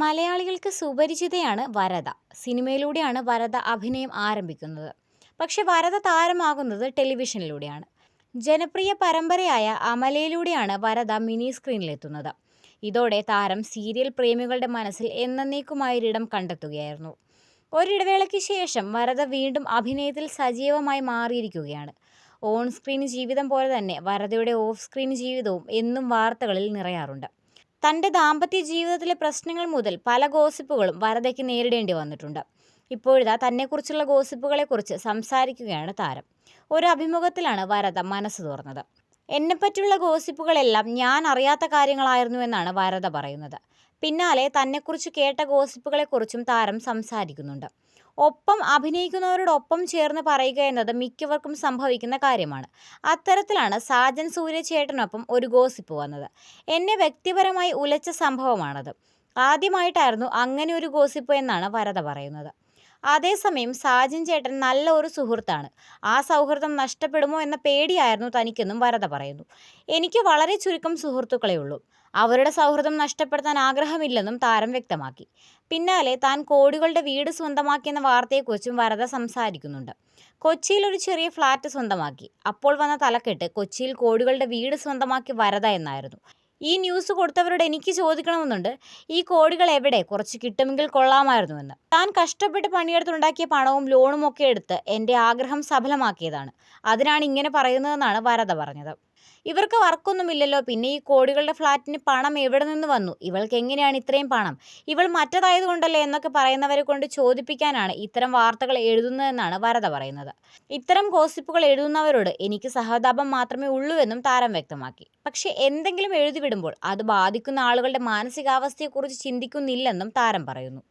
മലയാളികൾക്ക് സുപരിചിതയാണ് വരദ സിനിമയിലൂടെയാണ് വരദ അഭിനയം ആരംഭിക്കുന്നത്. പക്ഷേ വരദ താരമാകുന്നത് ടെലിവിഷനിലൂടെയാണ്. ജനപ്രിയ പരമ്പരയായ അമലയിലൂടെയാണ് വരദ മിനി സ്ക്രീനിലെത്തുന്നത്. ഇതോടെ താരം സീരിയൽ പ്രേമികളുടെ മനസ്സിൽ എന്നേക്കുമായൊരിടം കണ്ടെത്തുകയായിരുന്നു. ഒരിടവേളയ്ക്ക് ശേഷം വരദ വീണ്ടും അഭിനയത്തിൽ സജീവമായി മാറിയിരിക്കുകയാണ്. ഓൺ സ്ക്രീൻ ജീവിതം പോലെ തന്നെ വരദയുടെ ഓഫ് സ്ക്രീൻ ജീവിതവും എന്നും വാർത്തകളിൽ നിറയാറുണ്ട്. തന്റെ ദാമ്പത്യ ജീവിതത്തിലെ പ്രശ്നങ്ങൾ മുതൽ പല ഗോസിപ്പുകളും വരദയ്ക്ക് നേരിടേണ്ടി വന്നിട്ടുണ്ട്. ഇപ്പോഴിതാ തന്നെക്കുറിച്ചുള്ള ഗോസിപ്പുകളെക്കുറിച്ച് സംസാരിക്കുകയാണ് താരം. ഒരു അഭിമുഖത്തിലാണ് വരദ മനസ്സ് തുറന്നത്. എന്നെപ്പറ്റിയുള്ള ഗോസിപ്പുകളെല്ലാം ഞാൻ അറിയാത്ത കാര്യങ്ങളായിരുന്നു എന്നാണ് വരദ പറയുന്നത്. പിന്നാലെ തന്നെക്കുറിച്ച് കേട്ട ഗോസിപ്പുകളെക്കുറിച്ചും താരം സംസാരിക്കുന്നുണ്ട്. ഒപ്പം അഭിനയിക്കുന്നവരോടൊപ്പം ചേർന്ന് പറയുക എന്നത് മിക്കവർക്കും സംഭവിക്കുന്ന കാര്യമാണ്. അത്തരത്തിലാണ് സാജൻ സൂര്യചേട്ടനൊപ്പം ഒരു ഗോസിപ്പ് വന്നത്. എന്നെ വ്യക്തിപരമായി ഉലച്ച സംഭവമാണത്. ആദ്യമായിട്ടായിരുന്നു അങ്ങനെ ഒരു ഗോസിപ്പ് എന്നാണ് വരദ പറയുന്നത്. അതേസമയം സാജിൻ ചേട്ടൻ നല്ല ഒരു സുഹൃത്താണ്. ആ സൗഹൃദം നഷ്ടപ്പെടുമോ എന്ന പേടിയായിരുന്നു തനിക്കെന്നും വരദ പറയുന്നു. എനിക്ക് വളരെ ചുരുക്കം സുഹൃത്തുക്കളേ ഉള്ളൂ. അവരുടെ സൗഹൃദം നഷ്ടപ്പെടുത്താൻ ആഗ്രഹമില്ലെന്നും താരം വ്യക്തമാക്കി. പിന്നാലെ താൻ കോടികളുടെ വീട് സ്വന്തമാക്കിയെന്ന വാർത്തയെക്കുറിച്ചും വരദ സംസാരിക്കുന്നുണ്ട്. കൊച്ചിയിൽ ഒരു ചെറിയ ഫ്ലാറ്റ് സ്വന്തമാക്കി. അപ്പോൾ വന്ന തലക്കെട്ട് കൊച്ചിയിൽ കോടികളുടെ വീട് സ്വന്തമാക്കി വരദ എന്നായിരുന്നു. ഈ ന്യൂസ് കൊടുത്തവരോട് എനിക്ക് ചോദിക്കണമെന്നുണ്ട്. ഈ കോടികൾ എവിടെ? കുറച്ച് കിട്ടുമെങ്കിൽ കൊള്ളാമായിരുന്നു എന്ന് താൻ കഷ്ടപ്പെട്ട് പണിയെടുത്തുണ്ടാക്കിയ പണവും ലോണും ഒക്കെ എടുത്ത് എന്റെ ആഗ്രഹം സഫലമാക്കിയതാണ്. അതിനാണ് ഇങ്ങനെ പറയുന്നതെന്നാണ് വരദ പറഞ്ഞത്. ഇവർക്ക് വർക്കൊന്നുമില്ലല്ലോ. പിന്നെ ഈ കോടികളുടെ ഫ്ലാറ്റിന് പണം എവിടെ നിന്ന് വന്നു? ഇവൾക്ക് എങ്ങനെയാണ് ഇത്രയും പണം? ഇവൾ മറ്റതായതുകൊണ്ടല്ലേ എന്നൊക്കെ പറയുന്നവരെ കൊണ്ട് ചോദിപ്പിക്കാനാണ് ഇത്തരം വാർത്തകൾ എഴുതുന്നതെന്നാണ് വരദ പറയുന്നത്. ഇത്തരം ഗോസിപ്പുകൾ എഴുതുന്നവരോട് എനിക്ക് സഹതാപം മാത്രമേ ഉള്ളൂ എന്നും താരം വ്യക്തമാക്കി. പക്ഷെ എന്തെങ്കിലും എഴുതി വിടുമ്പോൾ അത് ബാധിക്കുന്ന ആളുകളുടെ മാനസികാവസ്ഥയെക്കുറിച്ച് ചിന്തിക്കുന്നില്ലെന്നും താരം പറയുന്നു.